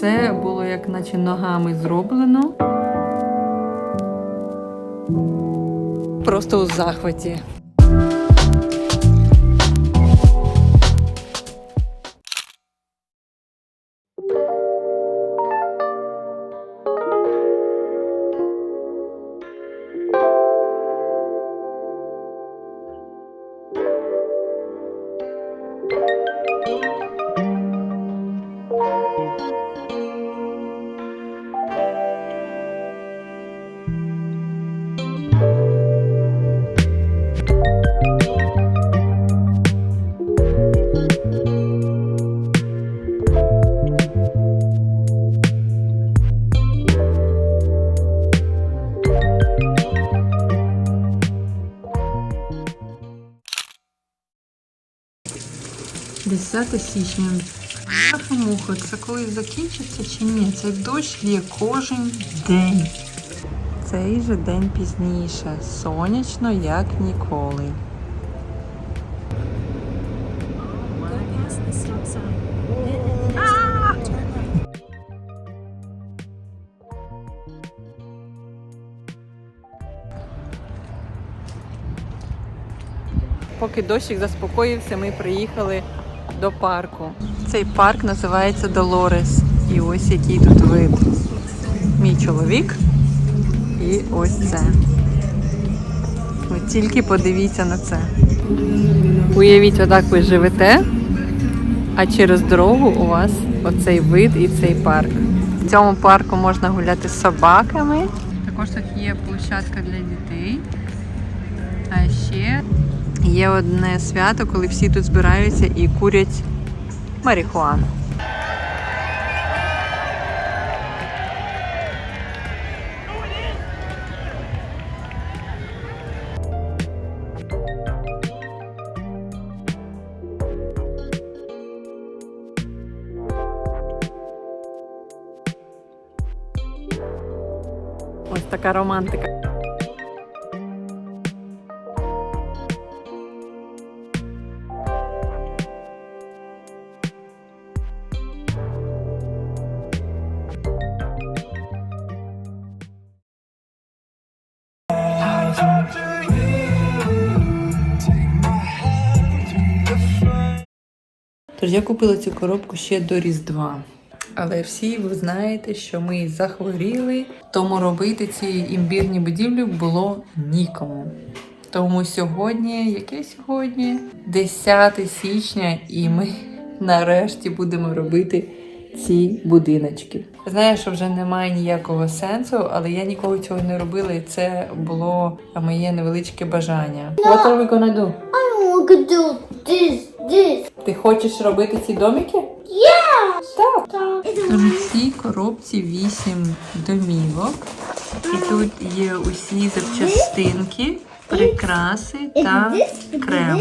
все було як наче ногами зроблено. Просто у захваті. Січня. Муха, це коли закінчиться чи ні? Цей дощ лє кожен день. Цей же день пізніше. Сонячно, як ніколи. Поки дощик заспокоївся, ми приїхали до парку. Цей парк називається Долорес. І ось який тут вид. Мій чоловік. І ось це. Ви тільки подивіться на це. Уявіть, отак ви живете, а через дорогу у вас оцей вид і цей парк. В цьому парку можна гуляти з собаками. Також тут є площадка для дітей. А ще є одне свято, коли всі тут збираються і курять марихуану. Ось така романтика. Тож я купила цю коробку ще до Різдва. Але всі ви знаєте, що ми захворіли, тому робити ці імбірні будівлі було нікому. Тому сьогодні, яке сьогодні? 10 січня, і ми нарешті будемо робити ці будиночки. Знаю, що вже немає ніякого сенсу, але я ніколи цього не робила, і це було моє невеличке бажання. What are we? Ти хочеш робити ці домики? Yeah. Так. It's в цій коробці 8 домівок. І тут є усі запчастинки, прикраси та крем.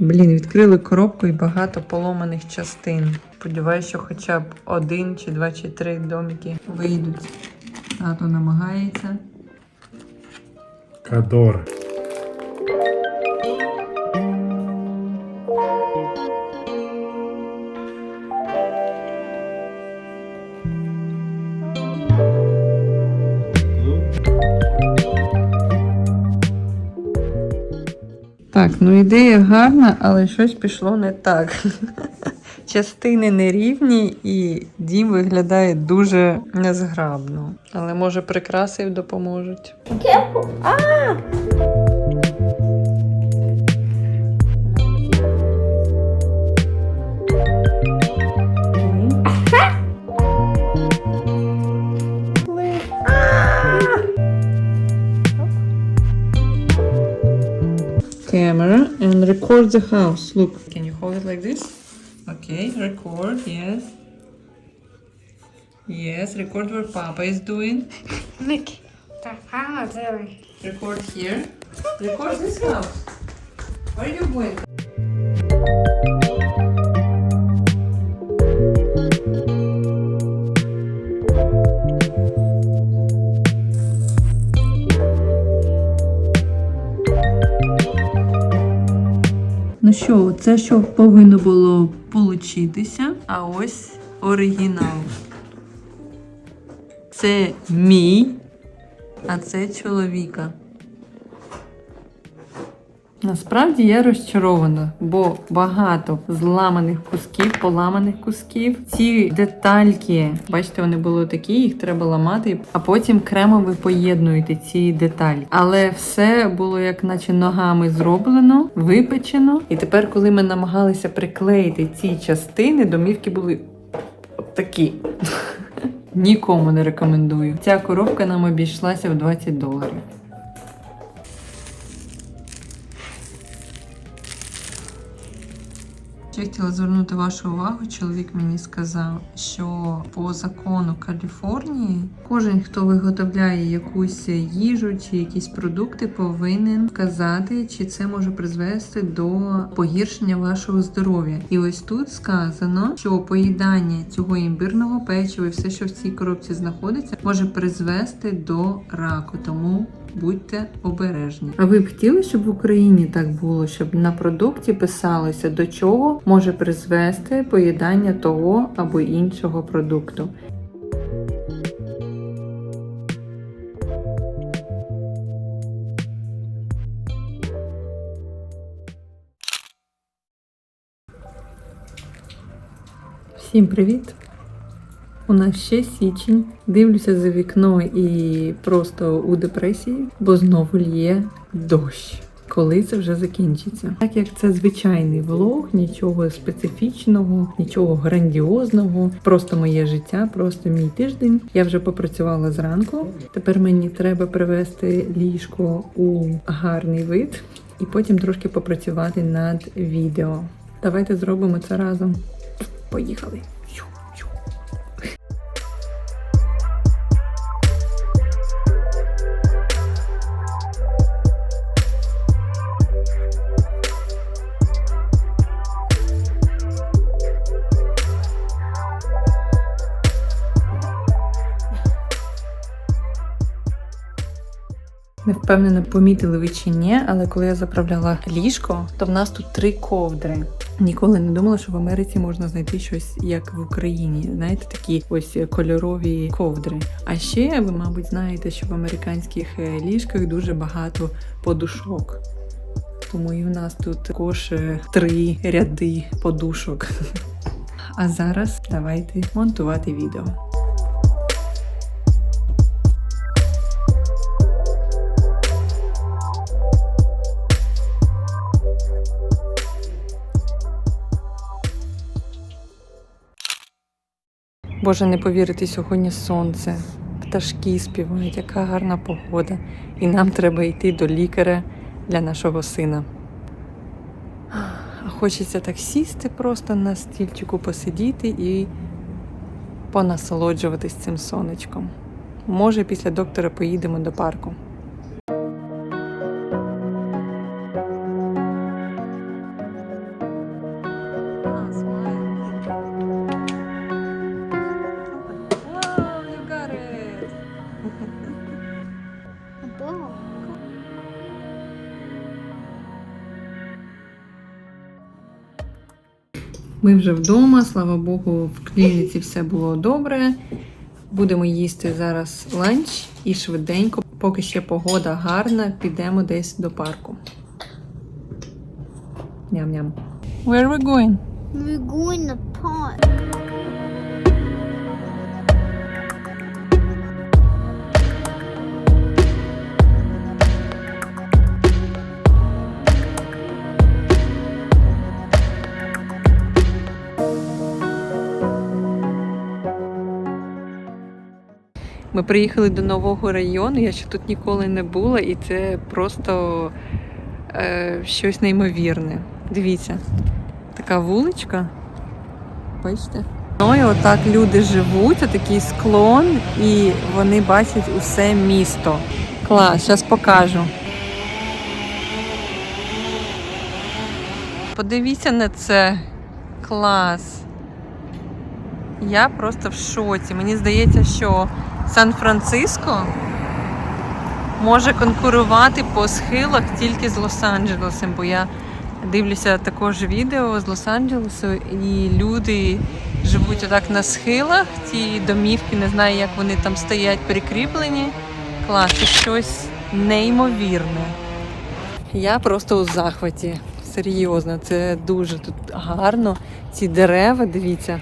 Блін, відкрили коробку і багато поломаних частин. Сподіваюсь, що хоча б один чи два чи три домики вийдуть. Тато намагається. Кадор. Так, ну ідея гарна, але щось пішло не так. Частини нерівні і дім виглядає дуже незграбно. Але може прикраси допоможуть. Careful. Record the house. Look, can you hold it like this? Okay, record, yes. Yes, record what Papa is doing. Nick. Ah, there. Record here. Record this house. Where are you going? Що, це що повинно було получитися, а ось оригінал. Це мій, а це чоловіка. Насправді я розчарована, бо багато зламаних кусків, поламаних кусків. Ці детальки, бачите, вони були такі, їх треба ламати, а потім кремом ви поєднуєте ці деталі. Але все було як наче ногами зроблено, випечено. І тепер, коли ми намагалися приклеїти ці частини, домівки були от такі. Нікому не рекомендую. Ця коробка нам обійшлася в 20 доларів. Я хотіла звернути вашу увагу. Чоловік мені сказав, що по закону Каліфорнії кожен, хто виготовляє якусь їжу чи якісь продукти, повинен вказати, чи це може призвести до погіршення вашого здоров'я. І ось тут сказано, що поїдання цього імбирного печива і все, що в цій коробці знаходиться, може призвести до раку. Тому Будьте обережні. А ви б хотіли, щоб в Україні так було, щоб на продукті писалося, до чого може призвести поїдання того або іншого продукту? Всім привіт! У нас ще січень. Дивлюся за вікно і просто у депресії, бо знову лє дощ. Коли це вже закінчиться? Так як це звичайний влог, нічого специфічного, нічого грандіозного, просто моє життя, просто мій тиждень. Я вже попрацювала зранку. Тепер мені треба привести ліжко у гарний вид і потім трошки попрацювати над відео. Давайте зробимо це разом. Поїхали! Не впевнена, помітили ви чи ні, але коли я заправляла ліжко, то в нас тут три ковдри. Ніколи не думала, що в Америці можна знайти щось як в Україні. Знаєте, такі ось кольорові ковдри. А ще ви, мабуть, знаєте, що в американських е, ліжках дуже багато подушок. Тому і в нас тут також е, три ряди подушок. А зараз давайте монтувати відео. Боже, не повірити, сьогодні сонце, пташки співають, яка гарна погода. І нам треба йти до лікаря для нашого сина. А Хочеться так сісти просто на стільчику, посидіти і понасолоджуватись цим сонечком. Може, після доктора поїдемо до парку. Ми вже вдома, слава Богу, в клініці все було добре. Будемо їсти зараз ланч і швиденько, поки ще погода гарна, підемо десь до парку. Ням-ням. Where are we going? We're going to park. Ми приїхали до нового району. Я ще тут ніколи не була, і це просто е, щось неймовірне. Дивіться, така вуличка. Бачите? Ну і отак люди живуть, отакий склон, і вони бачать усе місто. Клас, зараз покажу. Подивіться на це. Клас. Я просто в шоці. Мені здається, що Сан-Франциско може конкурувати по схилах тільки з Лос-Анджелесом, бо я дивлюся також відео з Лос-Анджелесу, і люди живуть отак на схилах. Ці домівки, не знаю, як вони там стоять прикріплені. Клас, це щось неймовірне. Я просто у захваті. Серйозно, це дуже тут гарно. Ці дерева, дивіться.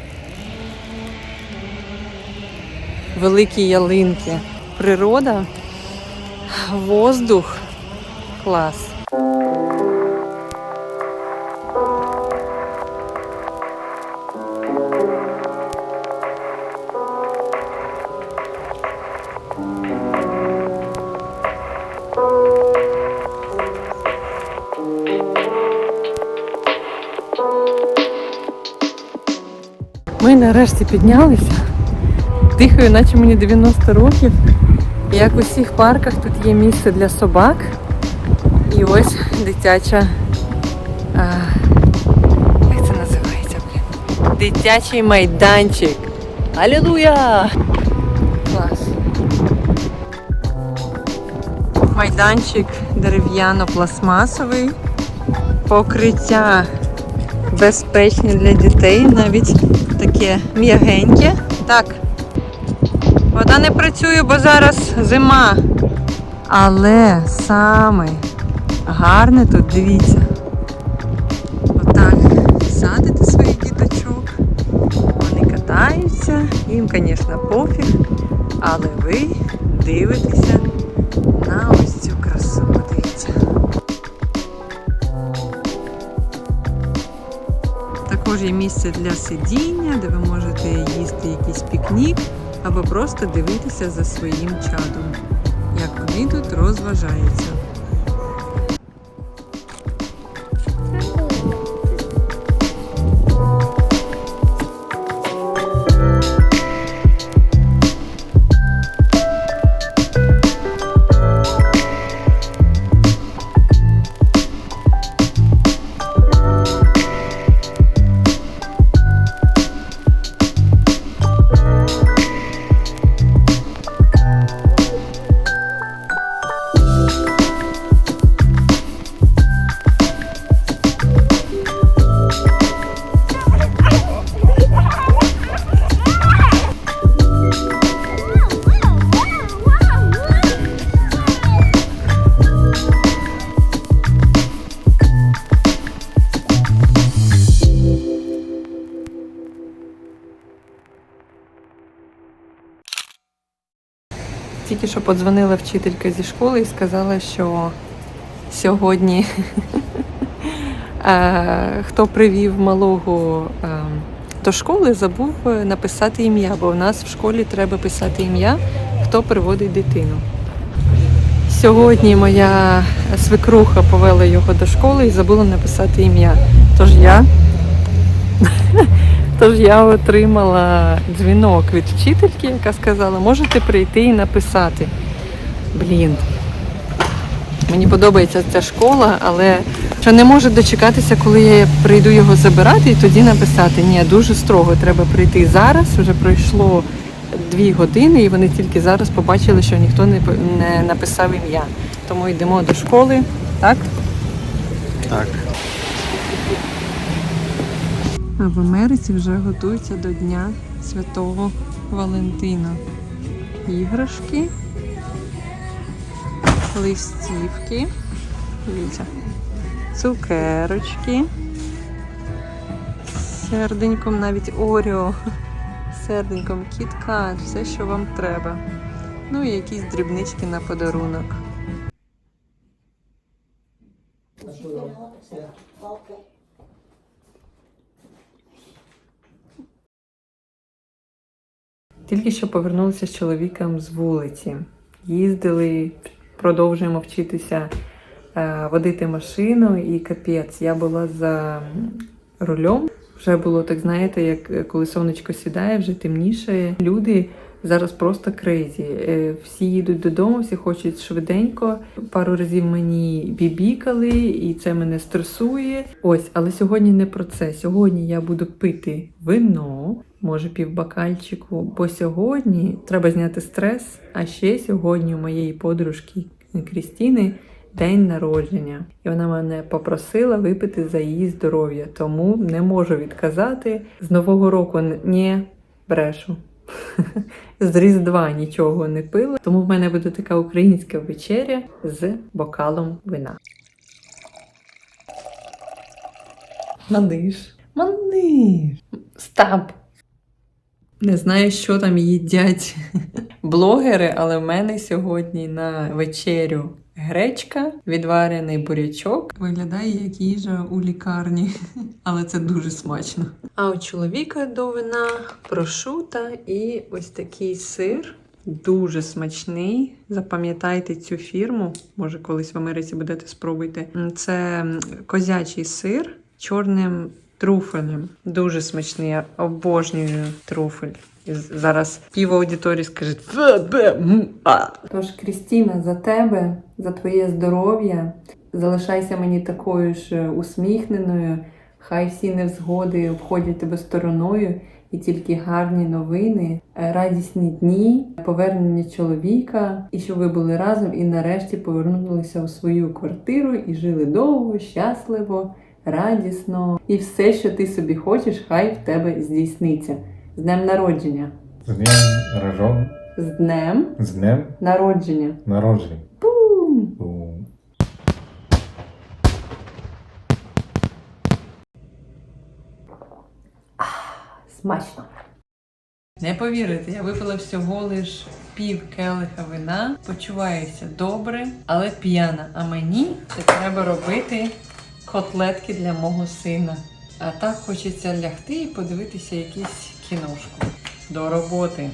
Великі ялинки. Природа, воздух. Клас. Ми нарешті піднялися. Дихаю, наче мені 90 років. Як у всіх парках тут є місце для собак. І ось дитяча. А, як це називається, блін? Дитячий майданчик. Алілуя! Клас. Майданчик дерев'яно-пластмасовий. Покриття безпечне для дітей, навіть таке м'ягеньке. Так, вода не працює, бо зараз зима. Але саме гарне тут, дивіться. Отак садите своїх діточок, вони катаються, їм, звісно, пофіг, але ви дивитеся на ось цю красу. Дивіться. Також є місце для сидіння, де ви можете їсти якийсь пікнік або просто дивитися за своїм чадом, як вони тут розважаються. Подзвонила вчителька зі школи і сказала, що сьогодні е, хто привів малого е, до школи, забув е, написати ім'я, бо в нас в школі треба писати ім'я, хто приводить дитину. Сьогодні моя свекруха повела його до школи і забула написати ім'я. Тож я Тож я отримала дзвінок від вчительки, яка сказала, можете прийти і написати. Блін. Мені подобається ця школа, але що не може дочекатися, коли я прийду його забирати і тоді написати. Ні, дуже строго треба прийти зараз. Вже пройшло дві години, і вони тільки зараз побачили, що ніхто не, не написав ім'я. Тому йдемо до школи. Так? Так. А в Америці вже готуються до Дня Святого Валентина. Іграшки, листівки, дивіться, цукерочки, серденьком, навіть Оріо, серденьком, кіткат, все, що вам треба. Ну і якісь дрібнички на подарунок. Тільки що повернулися з чоловіком з вулиці. Їздили, продовжуємо вчитися е, водити машину і капець. Я була за рулем. Вже було так, знаєте, як е, коли сонечко сідає, вже темніше. Люди зараз просто крейзі. Е, Всі їдуть додому, всі хочуть швиденько. Пару разів мені бібікали, і це мене стресує. Ось, але сьогодні не про це. Сьогодні я буду пити вино, може півбакальчику, бо сьогодні треба зняти стрес. А ще сьогодні у моєї подружки Крістіни день народження, і вона мене попросила випити за її здоров'я, тому не можу відказати. З Нового року н- ні, брешу. З Різдва нічого не пила, тому в мене буде така українська вечеря з бокалом вина. Маниш. Маниш. Стап. Не знаю, що там їдять блогери, але в мене сьогодні на вечерю гречка, відварений бурячок. Виглядає як їжа у лікарні, але це дуже смачно. А у чоловіка до вина прошута і ось такий сир. Дуже смачний. Запам'ятайте цю фірму. Може, колись в Америці будете спробуйте. Це козячий сир чорним труфелем. Дуже смачний. Я обожнюю труфель. І зараз пів аудиторії скаже. Тож, Крістіна, за тебе, за твоє здоров'я. Залишайся мені такою ж е, усміхненою. Хай всі невзгоди обходять тебе стороною, і тільки гарні новини, е, радісні дні, повернення чоловіка, і щоб ви були разом і нарешті повернулися у свою квартиру і жили довго, щасливо, радісно. І все, що ти собі хочеш, хай в тебе здійсниться. З днем народження! З днем рожон, З днем з днем народження! народження. Пум! Бум. Смачно. Не повірите, я випила всього лиш пів келиха вина, почуваюся добре, але п'яна. А мені це треба робити котлетки для мого сина. А так хочеться лягти і подивитися якісь кіношку. До роботи.